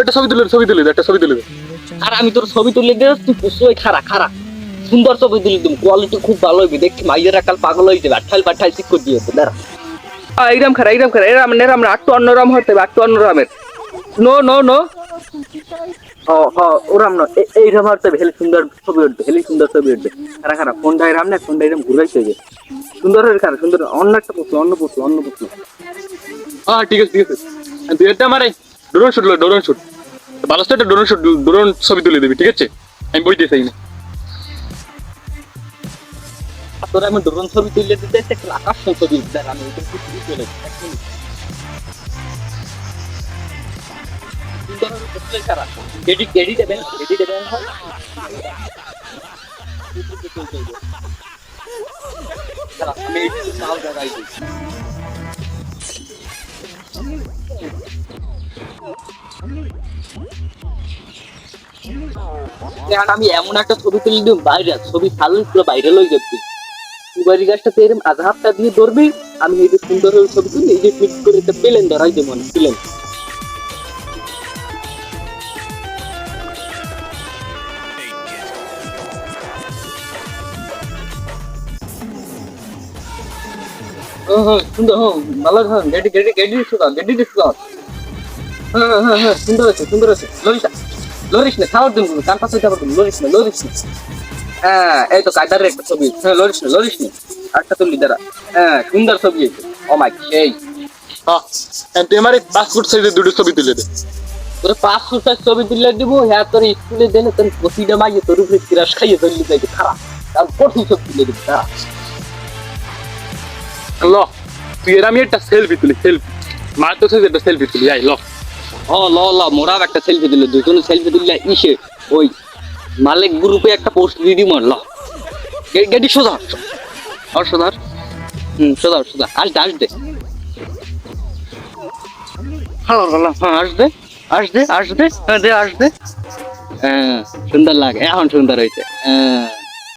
একটা ছবি তুলে ছবি তুলে একটা ছবি তুলে। আর আমি তোর ছবি তুলে দে তুই পুষোই খারা খারা। সুন্দর ছবি তুলে দিম কোয়ালিটি খুব ভালো হইবে। দেখি মাইয়ের কাল পাগল হয়ে যাবে আঠাল পাঠাল ঠিক করে দিয়েছে দাঁড়া। আ, এইরাম খারা এইরাম খারা এরাম এরাম না একটু অন্যরকম হতে হবে একটু অন্যরকমের নো নো নো। হ হ ওরাম না এ- এইরাম হতে হবে হেলি সুন্দর ছবি উঠবে হেলি সুন্দর ছবি উঠবে। খারা খারা ফোনটা এরাম না ফোনটা এরাম ঘুরাইতে হবে সুন্দর হয়ে খারা সুন্দর অন্য একটা পুষলো অন্য পুষলো অন্য পুষলো। হ্যাঁ ঠিক আছে ঠিক আছে। তুই একটা আমার ড্রোন শুট ড্রোন শুট ভালো একটা ড্রোন শুট ড্রোন ছবি তুলে দিবি, ঠিক আছে? আমি বই দিয়ে চাই না তোর আমি ড্রোন ছবি তুলে দিতে একটা আকাশ ছবি দাঁড়া আমি এখন আমি এমন একটা ছবি তুলে দিই বাইরে ছবি ছাড়লে পুরো বাইরে লই যাবি। সুপারি গাছটাতে এরম আধারটা দিয়ে ধরবি, আমি এই যে সুন্দর ছবি তুলি, এই যে ফিট করে একটা পেলেন ধরাই দেবো না পেলেন। সুন্দর ভালো গেডি গেডি গেডি শুকা গেডি শুকা সুন্দর আছে সুন্দর আছে লরিস লরিস না খাওয়ার দিন কান পাশে যাব লরিস না লরিস না হ্যাঁ এই তো কায়দার একটা ছবি হ্যাঁ লরিস না লরিস না একটা তুলি দাঁড়া হ্যাঁ সুন্দর ছবি আছে ও মাই সেই হ্যাঁ তুই আমার পাসপোর্ট সাইজের দুটো ছবি তুলে দে তোর পাঁচ ফুটার ছবি তুলে দিব হ্যাঁ তোর স্কুলে দেনে তোর প্রতিটা মাইয়ে তোর উপরে কিরাস খাইয়ে ধরলি যাইবে খারাপ তার কঠিন ছবি তুলে দিব দাঁড়া ল তুই এর আমি একটা সেলফি তুলি সেলফি মার তো সেলফি তুলি আই ল। ও ল ল মোরাও একটা সেলফি দিল, দুজনে সেলফি দিলে ইসে ওই মালিক গ্রুপে একটা পোস্ট দিয়ে দিব ল গে- গেডি সোজা আর সোজা। হুম, সোজা সোজা। আসতে আসতে হ্যালো হ্যাঁ আসবে আসবে আসবে হ্যাঁ দে আসবে হ্যাঁ সুন্দর লাগে, এখন সুন্দর হয়েছে হ্যাঁ।